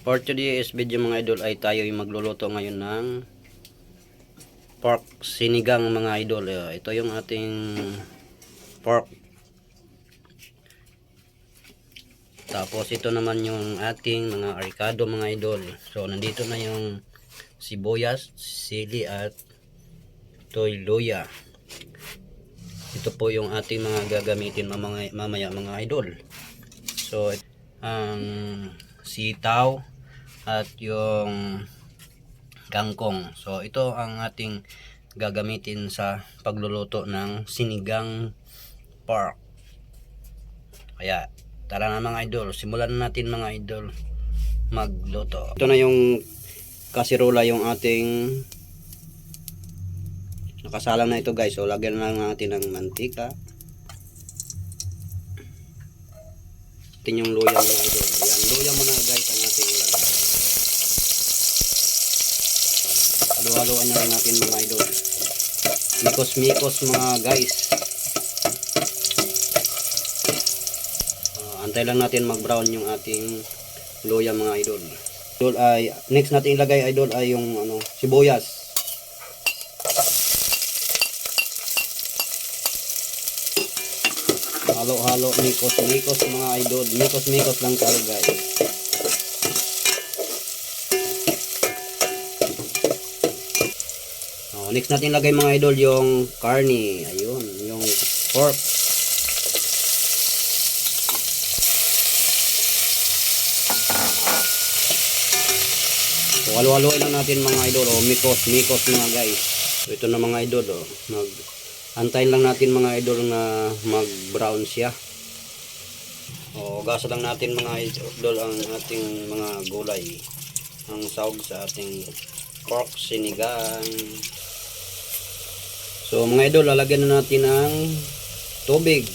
For today's video mga idol ay tayo yung magluluto ngayon ng pork sinigang mga idol. Eh, Ito yung ating pork. Tapos ito naman yung ating mga arikado mga idol. So nandito na yung sibuyas, sili at toy luya. Ito po yung ating mga gagamitin mamaya, mamaya mga idol. So ang sitaw at yung kangkong. So ito ang ating gagamitin sa pagluluto ng sinigang pork. Kaya tara na mga idol, simulan na natin mga idol magluto. Ito na yung kasirola yung ating nakasalang na ito guys. So lagyan na lang natin ng mantika. Ito yung luya mga idol. Ayan, luya muna guys ang ating ilagay. Halo-haloan na natin mga idol. Mikos-mikos mga guys. Ah, antay lang natin mag-brown yung ating luya mga idol. Idol ay next natin ilagay idol ay yung ano sibuyas. Halo-halo mikos-mikos mga idol. Mikos-mikos lang tayo guys. Oh, next natin lagay mga idol yung carne. Ayun, yung pork. So, halo-haloin lang natin mga idol. Oh, mikos, mikos mga guys. So, ito na mga idol. Oh. Mag, antayin lang natin mga idol na mag-brown siya. O, gasa lang natin mga idol ang ating mga gulay. Ang sahog sa ating pork sinigang. So mga idol, lalagyan na natin ng tubig.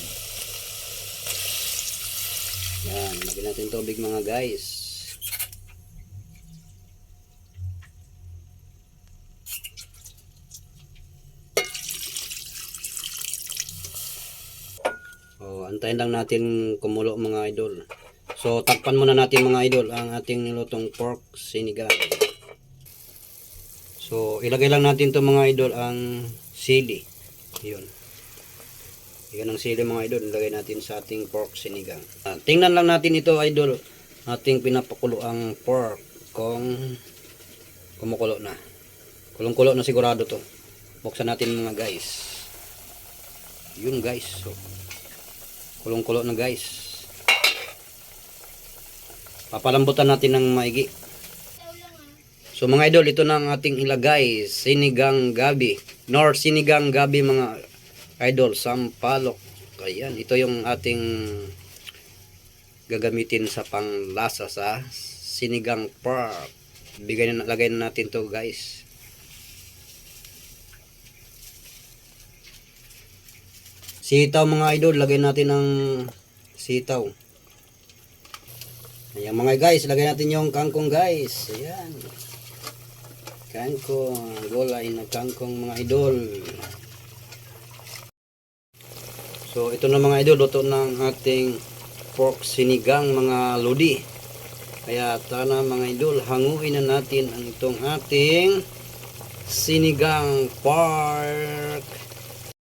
Yan, lagyan natin tubig mga guys. O, antayin lang natin kumulo mga idol. So, takpan muna natin mga idol ang ating nilutong pork sinigang. So, ilagay lang natin to mga idol ang sili. Yun. Yan ang sili mga idol. Ilagay natin sa ating pork sinigang. Ah, tingnan lang natin ito idol. Ating pinapakulo ang pork kung kumukulo na. Kulong-kulo na sigurado to. Buksan natin mga guys. Yun guys. So, kulong-kulo na guys. Papalambutan natin ng maigi. So mga idol, ito na ang ating ilagay. Sinigang gabi. Nor sinigang gabi mga idol. Sampalok. Ayan, ito yung ating gagamitin sa panglasa sa sinigang pork. Bigay na, lagay na natin to guys. Sitaw mga idol, lagay natin ng sitaw. Ayan mga guys, lagay natin yung kangkong guys. Ayan. Kangkong, gulay na kangkong mga idol. So ito na mga idol, luto ng ating pork sinigang mga lodi. Kaya tara mga idol, hanguin na natin ang itong ating sinigang pork